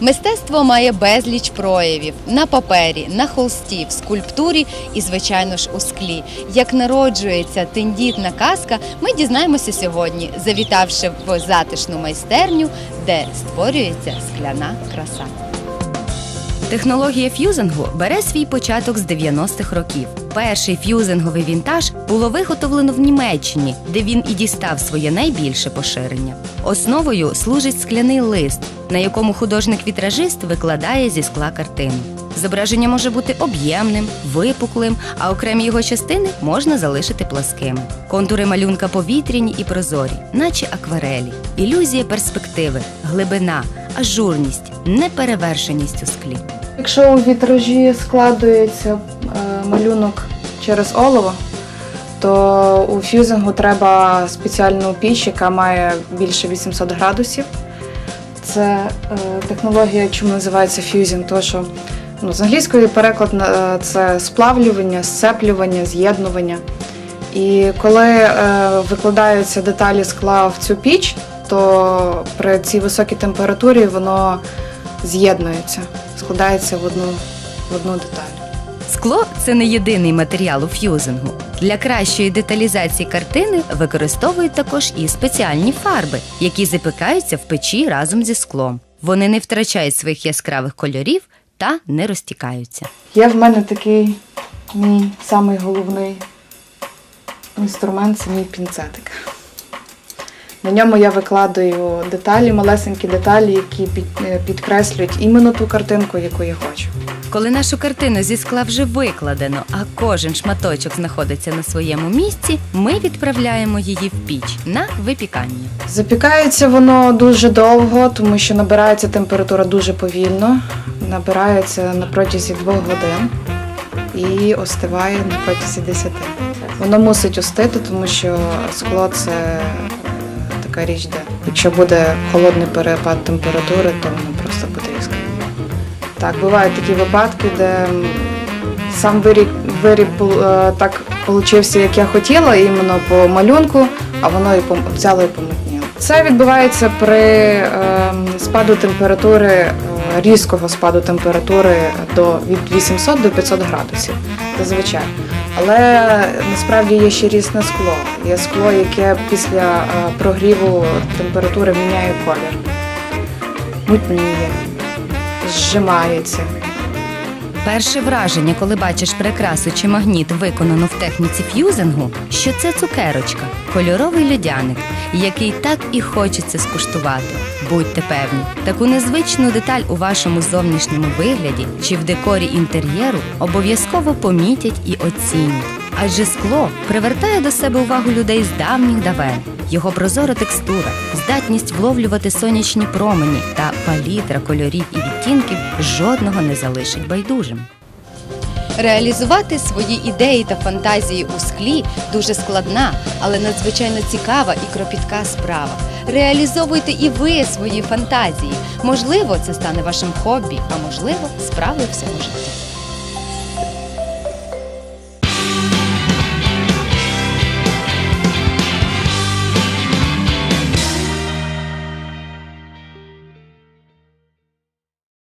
Мистецтво має безліч проявів на папері, на холсті, в скульптурі і, звичайно ж, у склі. Як народжується тендітна казка, ми дізнаємося сьогодні, завітавши в затишну майстерню, де створюється скляна краса. Технологія ф'юзингу бере свій початок з 90-х років. Перший ф'юзинговий вінтаж було виготовлено в Німеччині, де він і дістав своє найбільше поширення. Основою служить скляний лист, на якому художник-вітражист викладає зі скла картину. Зображення може бути об'ємним, випуклим, а окремі його частини можна залишити пласкими. Контури малюнка повітряні і прозорі, наче акварелі. Ілюзія перспективи, глибина, ажурність, неперевершеність у склі. Якщо у вітражі складується е, малюнок через олово, то у фюзингу треба спеціальну піч, яка має більше 800 градусів. Це е, технологія, чому називається фюзінг, тому що ну, з англійської переклад це сплавлювання, сцеплювання, з'єднування. І коли е, викладаються деталі скла в цю піч, то при цій високій температурі воно з'єднується, складається в одну, в одну деталь. Скло це не єдиний матеріал у ф'юзингу. Для кращої деталізації картини використовують також і спеціальні фарби, які запікаються в печі разом зі склом. Вони не втрачають своїх яскравих кольорів та не розтікаються. Є в мене такий мій самий головний інструмент це мій пінцетик. На ньому я викладаю деталі, малесенькі деталі, які е, підкреслюють іменно ту картинку, яку я хочу. Коли нашу картину зі скла вже викладено, а кожен шматочок знаходиться на своєму місці, ми відправляємо її в піч на випікання. Запікається воно дуже довго, тому що набирається температура дуже повільно. Набирається на протязі двох годин і остиває на протязі 10. Воно мусить остити, тому що скло це така річ, де якщо буде холодний перепад температури, то воно просто потріскає. Так, бувають такі випадки, де сам виріб, виріб е, так получився, як я хотіла, іменно по малюнку, а воно і взяло і помутніло. Це відбувається при е, спаду температури, е, різкого спаду температури до від 800 до 500 градусів. Зазвичай. Але насправді є ще різне скло. Є скло, яке після е, прогріву температури міняє колір. Мутніє, зжимається. Перше враження, коли бачиш прикрасу чи магніт, виконану в техніці ф'юзингу, що це цукерочка, кольоровий льодяник, який так і хочеться скуштувати. Будьте певні, таку незвичну деталь у вашому зовнішньому вигляді чи в декорі інтер'єру обов'язково помітять і оцінять. Адже скло привертає до себе увагу людей з давніх давен. Його прозора текстура, здатність вловлювати сонячні промені та палітра кольорів і відтінків жодного не залишить байдужим. Реалізувати свої ідеї та фантазії у склі дуже складна, але надзвичайно цікава і кропітка справа. Реалізовуйте і ви свої фантазії. Можливо, це стане вашим хобі, а можливо, справою всього життя.